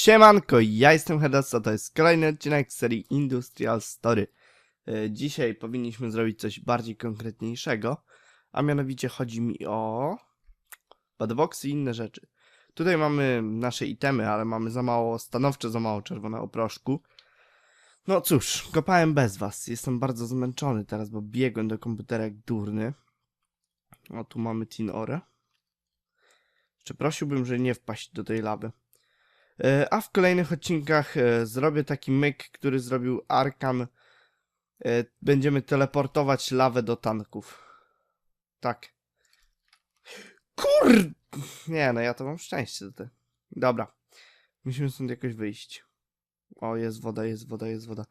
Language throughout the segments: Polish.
Siemanko, ja jestem Hedasa, to jest kolejny odcinek serii Industrial Story. E, Dzisiaj powinniśmy zrobić coś bardziej konkretniejszego, a mianowicie chodzi mi o badboxy i inne rzeczy. Tutaj mamy nasze itemy, ale mamy za mało, stanowczo za mało czerwonego proszku. No cóż, kopałem bez was, jestem bardzo zmęczony teraz, bo biegłem do komputera jak durny. O, tu mamy Tin Ore. Jeszcze prosiłbym, żeby nie wpaść do tej lawy. E, A w kolejnych odcinkach e, zrobię taki myk, który zrobił Arkan. E, Będziemy teleportować lawę do tanków. Tak. Kur... Nie, no ja to mam szczęście tutaj. Dobra. Musimy stąd jakoś wyjść. O, jest woda, jest woda, jest woda.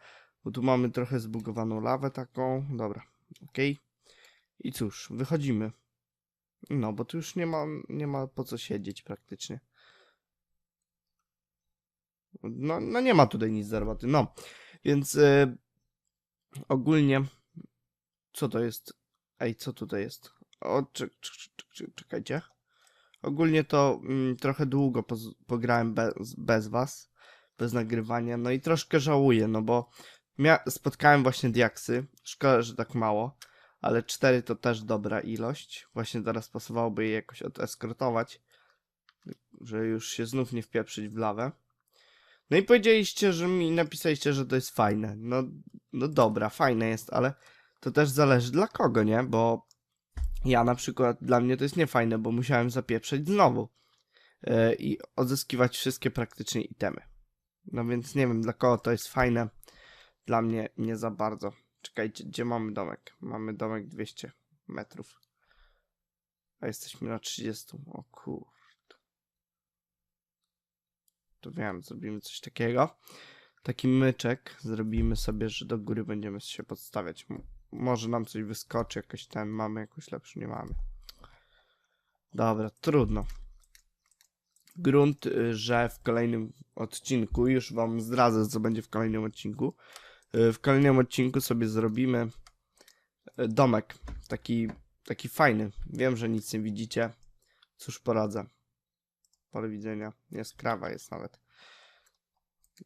Bo tu mamy trochę zbugowaną lawę taką. Dobra, okej. I cóż, wychodzimy. No, bo tu już nie ma, nie ma po co siedzieć praktycznie. No, no nie ma tutaj nic do roboty. No, więc e, ogólnie co to jest? Ej, co tutaj jest? O, czek, czek, czek, czek, czekajcie. Ogólnie to mm, trochę długo pograłem bez, bez was, bez nagrywania, no i troszkę żałuję, no bo spotkałem właśnie diaksy, szkoda, że tak mało, ale 4 to też dobra ilość. Właśnie teraz pasowałoby je jakoś odeskortować, że już się znów nie wpieprzyć w lawę. No i powiedzieliście, że mi napisaliście, że to jest fajne. No, no dobra, fajne jest, ale to też zależy dla kogo, nie? Bo ja na przykład, dla mnie to jest niefajne, bo musiałem zapieprzeć znowu yy, i odzyskiwać wszystkie praktycznie itemy. No więc nie wiem, dla kogo to jest fajne. Dla mnie nie za bardzo. Czekajcie, gdzie mamy domek? Mamy domek 200 metrów. A jesteśmy na 30. O kur... To wiem, zrobimy coś takiego. Taki myczek zrobimy sobie, że do góry będziemy się podstawiać. Może nam coś wyskoczy, jakoś ten, mamy jakąś lepszą, nie mamy. Dobra, trudno. Grunt, y, że w kolejnym odcinku, już wam zdradzę, co będzie w kolejnym odcinku. Y, W kolejnym odcinku sobie zrobimy y, domek. Taki, taki fajny. Wiem, że nic nie widzicie. Cóż poradzę. Pole widzenia. Jest krawa, jest nawet.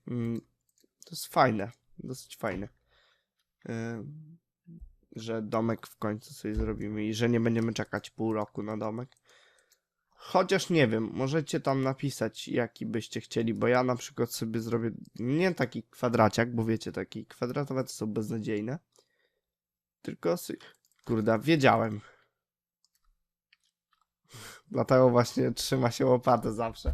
Mm, To jest fajne. Dosyć fajne. Yy, Że domek w końcu sobie zrobimy i że nie będziemy czekać pół roku na domek. Chociaż nie wiem, możecie tam napisać, jaki byście chcieli, bo ja na przykład sobie zrobię nie taki kwadraciak, bo wiecie, taki kwadratowe to są beznadziejne. Tylko, kurde, wiedziałem. Dlatego właśnie trzyma się łopatę zawsze.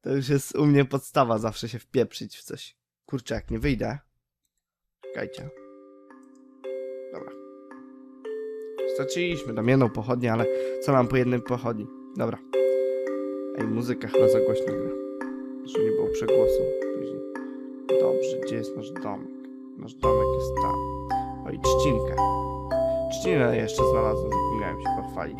To już jest u mnie podstawa, zawsze się wpieprzyć w coś. Kurczę, jak nie wyjdę. Czekajcie. Dobra. Straciliśmy tam jedną pochodnię, ale co mam po jednej pochodni? Dobra. Ej, muzyka chyba za głośno gra. Żeby nie było przegłosu później. Dobrze, gdzie jest nasz domek? Nasz domek jest tam. Oj, trzcinkę. Trzcinę jeszcze znalazłem, zapomniałem się pochwalić.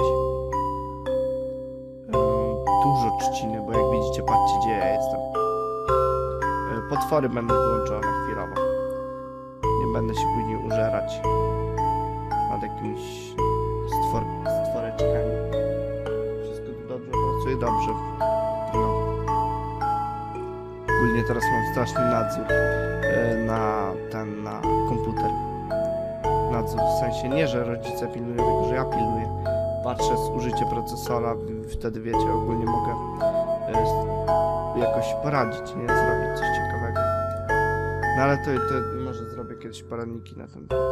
Dużo trzciny, bo jak widzicie, patrzcie gdzie ja jestem. E, Potwory będą wyłączone chwilowo. Nie będę się później użerać nad jakimiś stwor stworeczkami. Wszystko tu dobrze pracuje? Dobrze. No. Ogólnie teraz mam straszny nadzór e, na ten, na komputer. Nadzór w sensie nie, że rodzice pilnują, tylko że ja pilnuję. Patrzę z użycie procesora, wtedy wiecie, ogólnie mogę e, jakoś poradzić, nie? Zrobić coś ciekawego. No ale to, to może zrobię kiedyś poradniki na ten temat.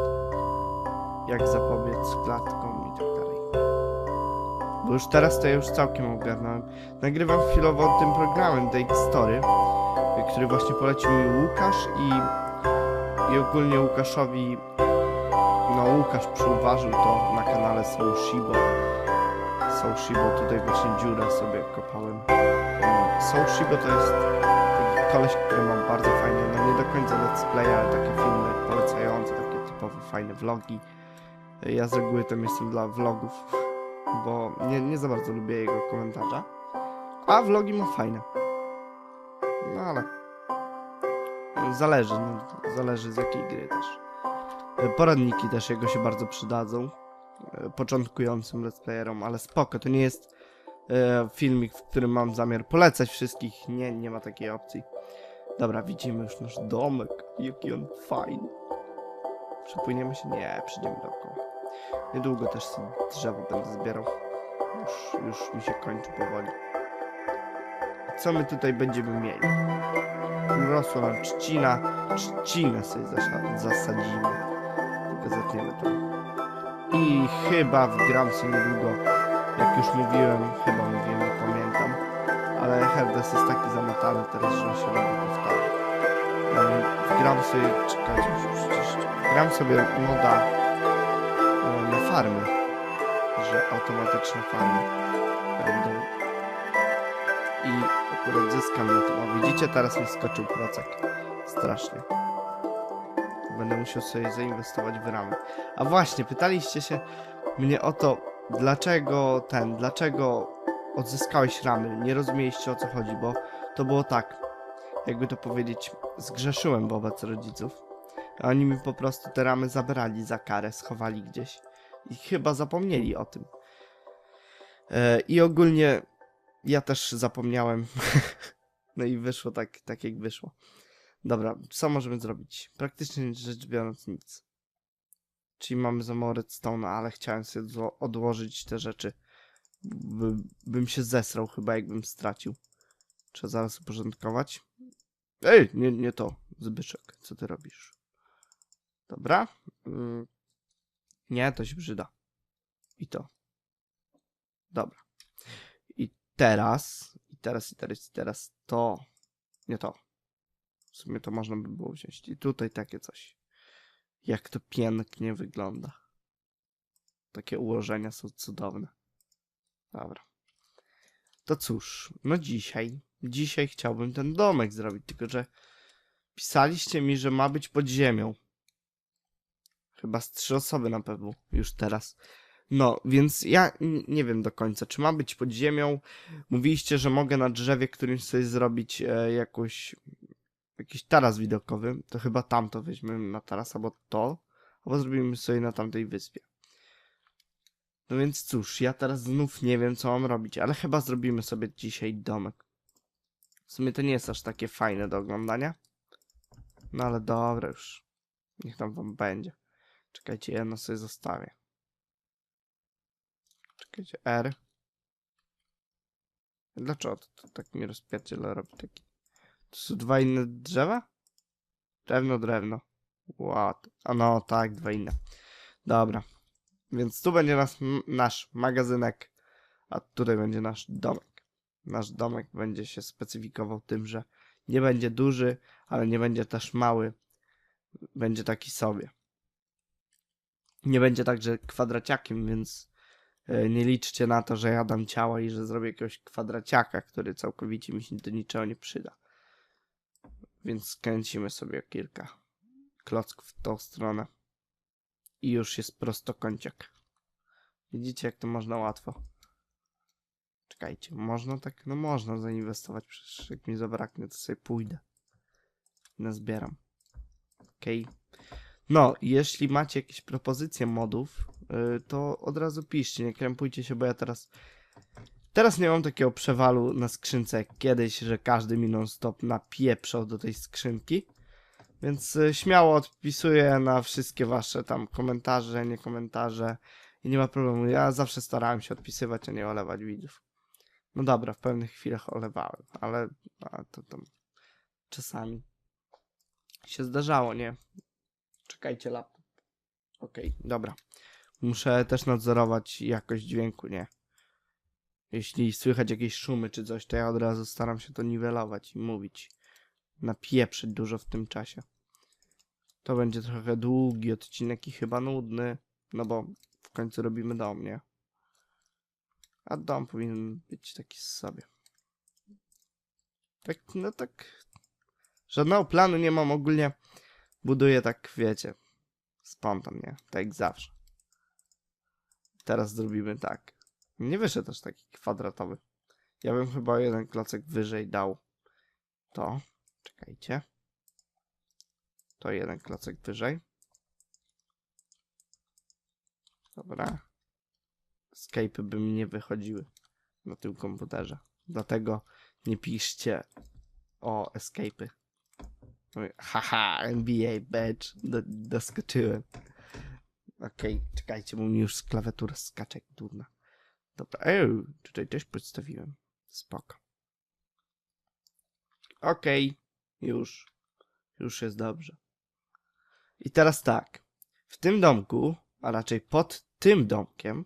Jak zapobiec klatkom i tak dalej. Bo już teraz to ja już całkiem ogarnąłem. Nagrywam chwilowo tym programem Date Story, który właśnie polecił mi Łukasz i, i ogólnie Łukaszowi no Łukasz przyuważył to na kanale Soul Shibo. Soul Shibo tutaj właśnie dziurę sobie kopałem. Mm, Soul Shibo to jest taki koleś, który ma bardzo fajne, no nie do końca let's play, ale takie filmy polecające, takie typowe fajne vlogi. Ja z reguły tam jestem dla vlogów, bo nie, nie za bardzo lubię jego komentarza. A vlogi ma fajne. No ale zależy, no, zależy z jakiej gry też. E, Poradniki też jego się bardzo przydadzą. e, Początkującym let's playerom, ale spoko, to nie jest e, filmik, w którym mam zamiar polecać wszystkich. Nie, nie ma takiej opcji. Dobra, widzimy już nasz domek. Jaki on fajny. Przepłyniemy się? Nie, przyjdziemy dookoła. Niedługo też sobie drzewo będę zbierał. Już, już mi się kończy powoli. Co my tutaj będziemy mieli? Urosła nam trzcina. Trzcinę sobie zasadzimy. Zetniemy to. I chyba wgram sobie niedługo, jak już mówiłem, chyba mówiłem, nie pamiętam, ale Herdes jest taki zamotany teraz, że się robi powtarza. Wgram sobie, czekajcie, już przecież, gram sobie moda na farmy, że automatyczne farmy będą. I akurat zyskam na tym. O, widzicie, teraz mi skoczył procek. Strasznie. Będę musiał sobie zainwestować w ramy. A właśnie, pytaliście się mnie o to, dlaczego ten, dlaczego odzyskałeś ramy. Nie rozumieliście o co chodzi, bo to było tak, jakby to powiedzieć, zgrzeszyłem wobec rodziców. A oni mi po prostu te ramy zabrali za karę, schowali gdzieś. I chyba zapomnieli o tym. E, I ogólnie ja też zapomniałem. no i wyszło tak, tak jak wyszło. Dobra, co możemy zrobić? Praktycznie rzecz biorąc nic. Czyli mamy za mało redstone'a, ale chciałem sobie odłożyć te rzeczy. By, bym się zesrał chyba, jakbym stracił. Trzeba zaraz uporządkować. Ej, nie, nie to. Zbyszek, co ty robisz? Dobra. Mm. Nie, to się przyda. I to. Dobra. I teraz, i teraz, i teraz, i teraz to. Nie to. W sumie to można by było wziąć. I tutaj takie coś. Jak to pięknie wygląda. Takie ułożenia są cudowne. Dobra. To cóż, no dzisiaj, dzisiaj chciałbym ten domek zrobić, tylko że pisaliście mi, że ma być pod ziemią. Chyba z trzy osoby na pewno, już teraz. No, więc ja nie wiem do końca, czy ma być pod ziemią. Mówiliście, że mogę na drzewie którymś sobie zrobić e, jakąś jakiś taras widokowy, to chyba tamto weźmiemy na taras, albo to, albo zrobimy sobie na tamtej wyspie. No więc cóż, ja teraz znów nie wiem, co mam robić, ale chyba zrobimy sobie dzisiaj domek. W sumie to nie jest aż takie fajne do oglądania. No ale dobra już. Niech tam wam będzie. Czekajcie, jedno sobie zostawię. Czekajcie, R. Dlaczego to, to tak mi rozpierdziela robi taki? Są dwa inne drzewa? Drewno, drewno. What? A no, tak, dwa inne. Dobra. Więc tu będzie nas, nasz magazynek, a tutaj będzie nasz domek. Nasz domek będzie się specyfikował tym, że nie będzie duży, ale nie będzie też mały. Będzie taki sobie. Nie będzie także kwadraciakiem, więc e, nie liczcie na to, że ja dam ciała i że zrobię jakiegoś kwadraciaka, który całkowicie mi się do niczego nie przyda. Więc skręcimy sobie kilka klocków w tą stronę. I już jest prostokąciak. Widzicie, jak to można łatwo. Czekajcie, można tak? No można zainwestować, przecież jak mi zabraknie, to sobie pójdę. Nazbieram. Okej. No, jeśli macie jakieś propozycje modów, yy, to od razu piszcie, nie krępujcie się, bo ja teraz... Teraz nie mam takiego przewalu na skrzynce jak kiedyś, że każdy mi non-stop napieprzał do tej skrzynki. Więc y, śmiało odpisuję na wszystkie wasze tam komentarze, nie komentarze i nie ma problemu. Ja zawsze starałem się odpisywać, a nie olewać widzów. No dobra, w pewnych chwilach olewałem, ale to tam czasami się zdarzało, nie? Czekajcie laptop. Okej, dobra. Muszę też nadzorować jakość dźwięku, nie? Jeśli słychać jakieś szumy czy coś, to ja od razu staram się to niwelować i mówić. Napieprzyć dużo w tym czasie. To będzie trochę długi odcinek i chyba nudny, no bo w końcu robimy dom, nie? A dom powinien być taki sobie. Tak, no tak. Żadnego planu nie mam ogólnie. Buduję tak, wiecie, spontan, nie? Tak jak zawsze. Teraz zrobimy tak. Nie wyszedł też taki kwadratowy. Ja bym chyba jeden klocek wyżej dał to. Czekajcie. To jeden klocek wyżej. Dobra. Escape by mi nie wychodziły. na tym komputerze. Dlatego nie piszcie o escape'y. Haha, NBA badge, do, doskoczyłem. Okej, czekajcie, bo mi już z klawiatury skacze durna. Dobra, ej, tutaj też przedstawiłem. Spoko. Okej, już. Już jest dobrze. I teraz tak. W tym domku, a raczej pod tym domkiem,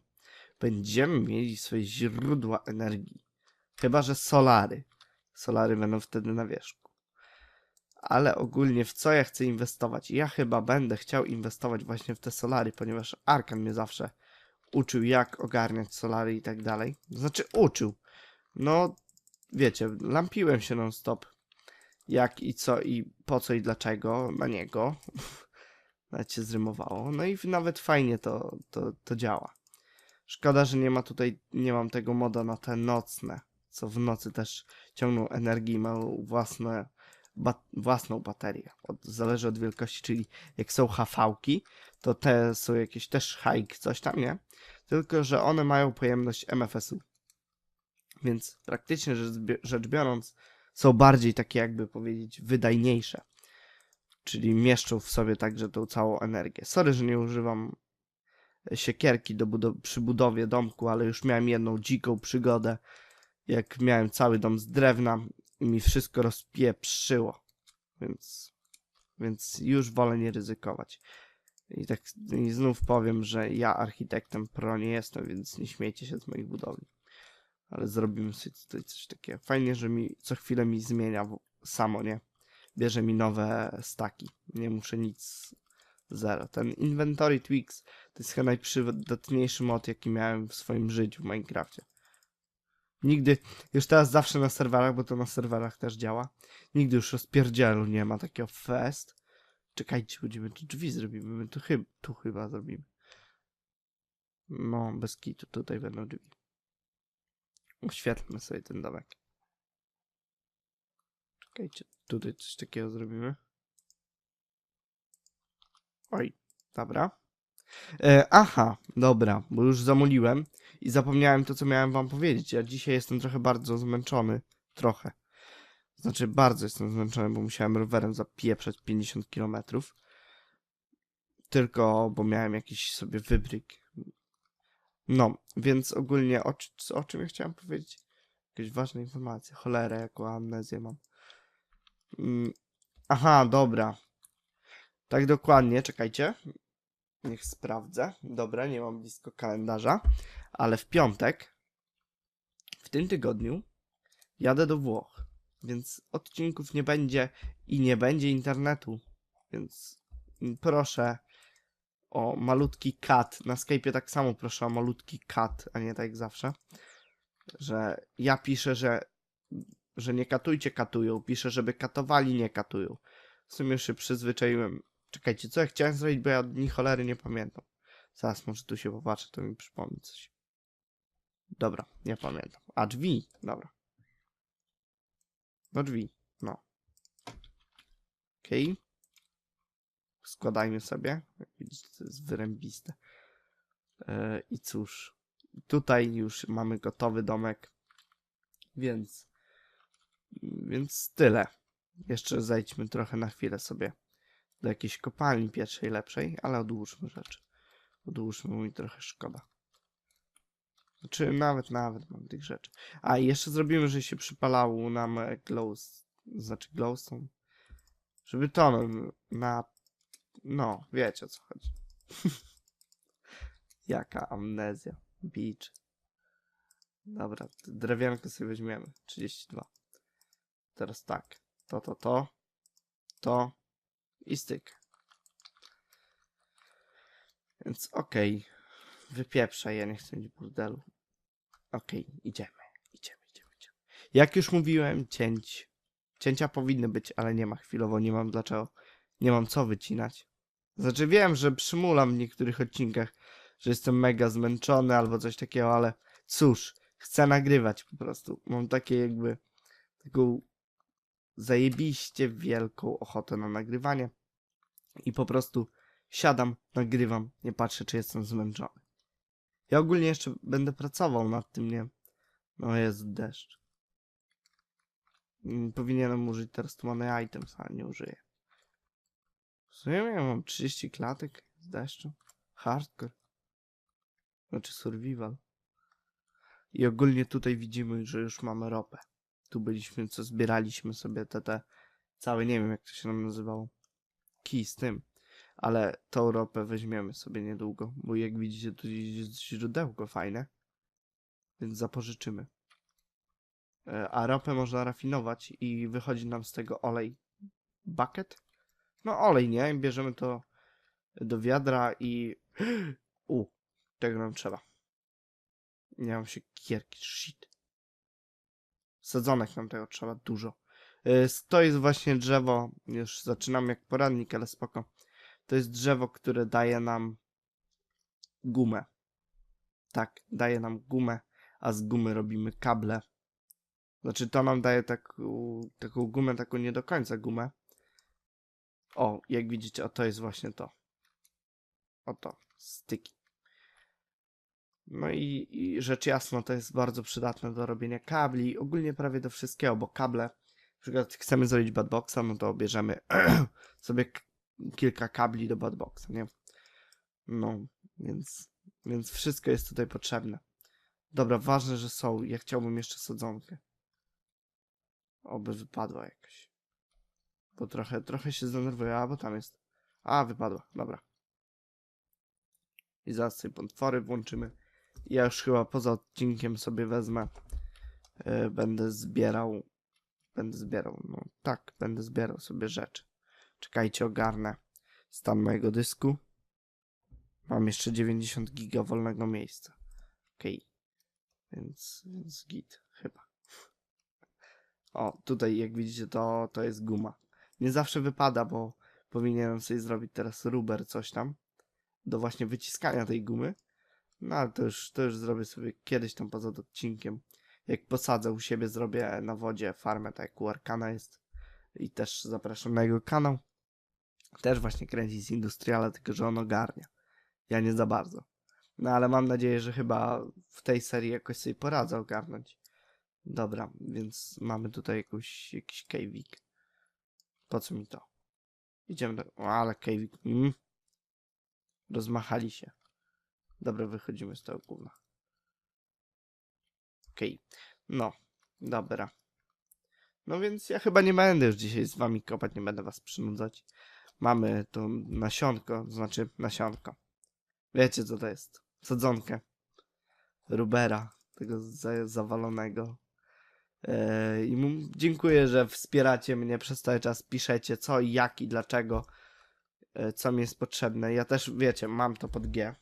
będziemy mieli swoje źródła energii. Chyba, że solary. Solary będą wtedy na wierzchu. Ale ogólnie w co ja chcę inwestować? Ja chyba będę chciał inwestować właśnie w te solary, ponieważ Arkan mnie zawsze uczył, jak ogarniać solary i tak dalej. Znaczy, uczył. No, wiecie, lampiłem się non-stop. Jak i co i po co i dlaczego na niego. Nawet się zrymowało. No i nawet fajnie to, to, to działa. Szkoda, że nie ma tutaj, nie mam tego moda na te nocne, co w nocy też ciągną energię i mają własne, ba własną baterię. Od, zależy od wielkości, czyli jak są HV-ki, to te są jakieś też hike, coś tam, nie? Tylko, że one mają pojemność MFS-u. Więc praktycznie rzecz, biorąc, są bardziej takie, jakby powiedzieć, wydajniejsze. Czyli mieszczą w sobie także tą całą energię. Sorry, że nie używam siekierki do budow- przy budowie domku, ale już miałem jedną dziką przygodę, jak miałem cały dom z drewna i mi wszystko rozpieprzyło. Więc, więc już wolę nie ryzykować. I tak i znów powiem, że ja architektem pro nie jestem, więc nie śmiejcie się z moich budowli. Ale zrobimy sobie tutaj coś takiego. Fajnie, że mi co chwilę mi zmienia samo, nie? Bierze mi nowe staki. Nie muszę nic zero. Ten Inventory Tweaks to jest chyba najprzydatniejszy mod, jaki miałem w swoim życiu w Minecrafcie. Nigdy, już teraz zawsze na serwerach, bo to na serwerach też działa. Nigdy już rozpierdzielu nie ma takiego fest. Czekajcie, będziemy tu drzwi zrobimy. My tu, chyb, tu chyba zrobimy. No, bez kitu, tutaj będą drzwi. Oświetlmy sobie ten domek. Czekajcie, tutaj coś takiego zrobimy. Oj, dobra. E, aha, dobra, bo już zamuliłem i zapomniałem to, co miałem wam powiedzieć. Ja dzisiaj jestem trochę bardzo zmęczony. Trochę. Znaczy, bardzo jestem zmęczony, bo musiałem rowerem zapieprzać 50 km. Tylko, bo miałem jakiś sobie wybryk. No, więc ogólnie o, o czym ja chciałem powiedzieć? Jakieś ważne informacje. Cholera, jaką amnezję mam. Mm, aha, dobra. Tak dokładnie, czekajcie. Niech sprawdzę. Dobra, nie mam blisko kalendarza, ale w piątek, w tym tygodniu, jadę do Włoch, więc odcinków nie będzie i nie będzie internetu, więc proszę o malutki kat. Na Skype'ie tak samo proszę o malutki kat, a nie tak jak zawsze, że ja piszę, że, że nie katujcie, katują. Piszę, żeby katowali, nie katują. W sumie się przyzwyczaiłem. Czekajcie, co ja chciałem zrobić, bo ja dni cholery nie pamiętam. Zaraz może tu się popatrzę, to mi przypomni coś. Dobra, nie pamiętam. A drzwi, dobra. No drzwi, no. Okej. Składajmy sobie. Jak widzicie, to jest wyrębiste. E, I cóż, tutaj już mamy gotowy domek. Więc, więc tyle. Jeszcze zejdźmy trochę na chwilę sobie do jakiejś kopalni pierwszej, lepszej, ale odłóżmy rzeczy. Odłóżmy, mi trochę szkoda. Czy nawet, nawet mam tych rzeczy. A jeszcze zrobimy, że się przypalało nam e, glow, znaczy glowstone. Żeby to na, no, wiecie o co chodzi. Jaka amnezja. Beach. Dobra, drewiankę sobie weźmiemy. 32. Teraz tak. To, to, to. To. I styk. Więc okej. Wypieprzaj, ja nie chcę mieć burdelu. Okej, idziemy. Idziemy, idziemy, idziemy. Jak już mówiłem, cięć. Cięcia powinny być, ale nie ma chwilowo, nie mam dlaczego. Nie mam co wycinać. Znaczy wiem, że przymulam w niektórych odcinkach, że jestem mega zmęczony albo coś takiego, ale cóż, chcę nagrywać po prostu. Mam takie jakby taką zajebiście wielką ochotę na nagrywanie i po prostu siadam, nagrywam, nie patrzę, czy jestem zmęczony. Ja ogólnie jeszcze będę pracował nad tym, nie? No jest deszcz. Mm, Powinienem użyć teraz tu mamy items, ale nie użyję. W sumie ja mam 30 klatek z deszczu. Hardcore. Znaczy survival. I ogólnie tutaj widzimy, że już mamy ropę. Tu byliśmy, co zbieraliśmy sobie te, te całe, nie wiem jak to się nam nazywało. Kij z tym. Ale tą ropę weźmiemy sobie niedługo, bo jak widzicie tu jest źródełko fajne. Więc zapożyczymy. E, A ropę można rafinować i wychodzi nam z tego olej. Bucket? No olej, nie? Bierzemy to do wiadra i... U, tego nam trzeba. Nie mam się kierki, shit. Sadzonek nam tego trzeba dużo. E, To jest właśnie drzewo, już zaczynam jak poradnik, ale spoko. To jest drzewo, które daje nam gumę. Tak, daje nam gumę, a z gumy robimy kable. Znaczy to nam daje taką, taką gumę, taką nie do końca gumę. O, jak widzicie, o to jest właśnie to. Oto, styki. No i, i rzecz jasna, to jest bardzo przydatne do robienia kabli, ogólnie prawie do wszystkiego, bo kable, na przykład chcemy zrobić badboxa, no to bierzemy sobie kilka kabli do badboxa, nie? No, więc, więc wszystko jest tutaj potrzebne. Dobra, ważne, że są. Ja chciałbym jeszcze sadzonkę. Oby wypadła jakoś. Bo trochę, trochę się zdenerwuję, a bo tam jest. A, wypadła, dobra. I zaraz sobie potwory włączymy. Ja już chyba poza odcinkiem sobie wezmę. e, będę zbierał. Będę zbierał, no tak, będę zbierał sobie rzeczy. Czekajcie, ogarnę stan mojego dysku. Mam jeszcze 90 giga wolnego miejsca. Okej. Więc, więc git, chyba. O, tutaj jak widzicie to, to jest guma. Nie zawsze wypada, bo powinienem sobie zrobić teraz ruber coś tam. Do właśnie wyciskania tej gumy. No ale to już, to już zrobię sobie kiedyś tam poza odcinkiem. Jak posadzę u siebie, zrobię na wodzie farmę, tak jak u Arkana jest. I też zapraszam na jego kanał. Też właśnie kręci z Industriala, tylko że on ogarnia. Ja nie za bardzo. No ale mam nadzieję, że chyba w tej serii jakoś sobie poradzę ogarnąć. Dobra, więc mamy tutaj jakąś, jakiś kejwik. Po co mi to? Idziemy do... O, ale kejwik. Mm. Rozmachali się. Dobra, wychodzimy z tego gówna. Okej. No, dobra. No więc ja chyba nie będę już dzisiaj z wami kopać, nie będę was przynudzać. Mamy to nasionko, to znaczy nasionko. Wiecie co to jest? Sadzonkę. Rubera, tego za zawalonego. Eee, I dziękuję, że wspieracie mnie przez cały czas, piszecie co i jak i dlaczego, e, co mi jest potrzebne. Ja też, wiecie, mam to pod G,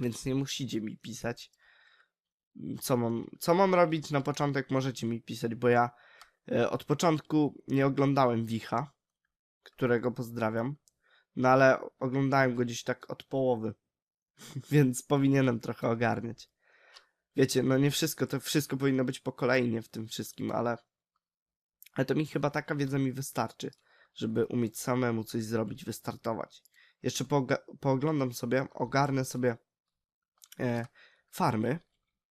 więc nie musicie mi pisać, co mam, co mam robić na początek, możecie mi pisać, bo ja e, od początku nie oglądałem Wicha, którego pozdrawiam, no ale oglądałem go gdzieś tak od połowy, więc powinienem trochę ogarniać. Wiecie, no nie wszystko, to wszystko powinno być po kolei, w tym wszystkim, ale, ale to mi chyba taka wiedza mi wystarczy, żeby umieć samemu coś zrobić, wystartować. Jeszcze pooglądam sobie, ogarnę sobie e, farmy,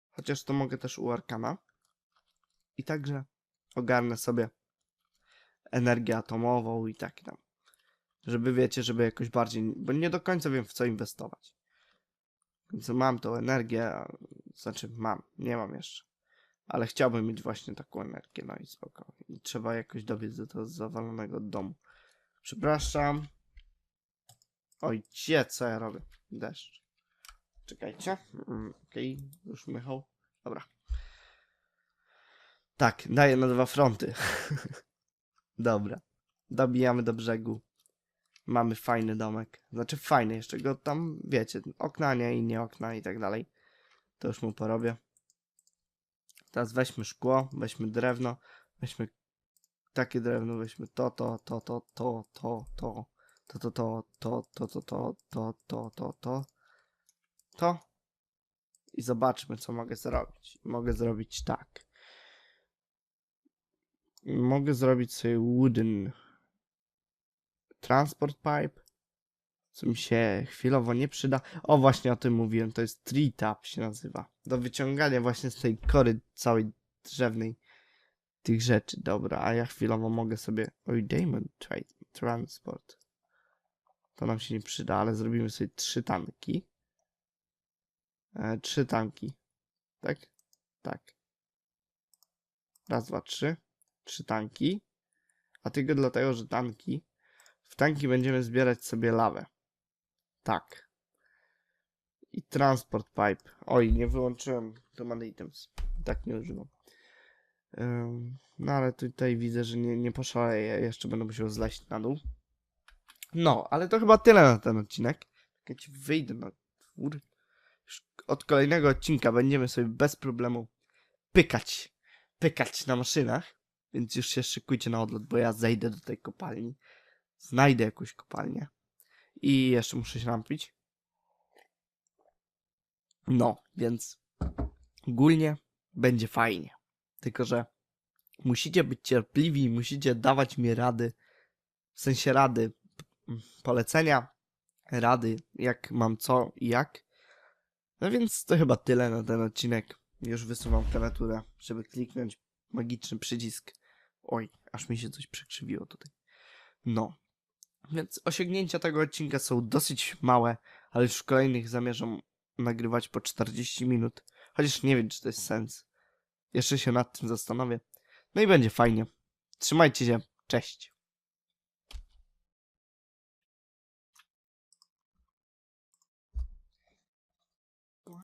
chociaż to mogę też u Arkana. I także ogarnę sobie energię atomową i tak tam. Żeby wiecie, żeby jakoś bardziej, bo nie do końca wiem w co inwestować. Więc mam tą energię, znaczy mam, nie mam jeszcze. Ale chciałbym mieć właśnie taką energię, no i spoko. I trzeba jakoś dobiec do tego zawalonego domu. Przepraszam. Oj, cie, co ja robię? Deszcz. Czekajcie. Mm, Okej, już Michał. Dobra. Tak, daję na dwa fronty. Dobra. Dobijamy do brzegu. Mamy fajny domek. Znaczy fajny, jeszcze go tam, wiecie, okna nie i nie okna i tak dalej. To już mu porobię. Teraz weźmy szkło, weźmy drewno, weźmy takie drewno, weźmy to, to, to, to, to, to, to, to, to, to, to, to, to, to, to, to, to, to, to. I zobaczmy, co mogę zrobić. Mogę zrobić tak. Mogę zrobić sobie wooden transport pipe. co mi się chwilowo nie przyda. O, właśnie o tym mówiłem, to jest tree tap się nazywa. Do wyciągania właśnie z tej kory całej drzewnej tych rzeczy. Dobra, a ja chwilowo mogę sobie... Oj, Diamond Trade Transport. To nam się nie przyda, ale zrobimy sobie trzy tanki. E, trzy tanki. Tak? Tak. Raz, dwa, trzy. Trzy tanki. A tylko dlatego, że tanki. W tanki będziemy zbierać sobie lawę. Tak. I transport pipe. Oj, nie wyłączyłem command items. Tak nie używam. No ale tutaj widzę, że nie, nie poszaleję. Jeszcze będę musiał zleść na dół. No, ale to chyba tyle na ten odcinek. Tak ja ci wyjdę na twór. Już od kolejnego odcinka będziemy sobie bez problemu pykać. Pykać na maszynach. Więc już się szykujcie na odlot, bo ja zejdę do tej kopalni. Znajdę jakąś kopalnię. I jeszcze muszę się napić. No, więc ogólnie będzie fajnie. Tylko, że musicie być cierpliwi, musicie dawać mi rady, w sensie rady, polecenia, rady, jak mam co i jak. No więc to chyba tyle na ten odcinek. Już wysuwam klawiaturę, żeby kliknąć magiczny przycisk. Oj, aż mi się coś przekrzywiło tutaj. No. Więc osiągnięcia tego odcinka są dosyć małe, ale już kolejnych zamierzam nagrywać po 40 minut. Chociaż nie wiem, czy to jest sens. Jeszcze się nad tym zastanowię. No i będzie fajnie. Trzymajcie się. Cześć.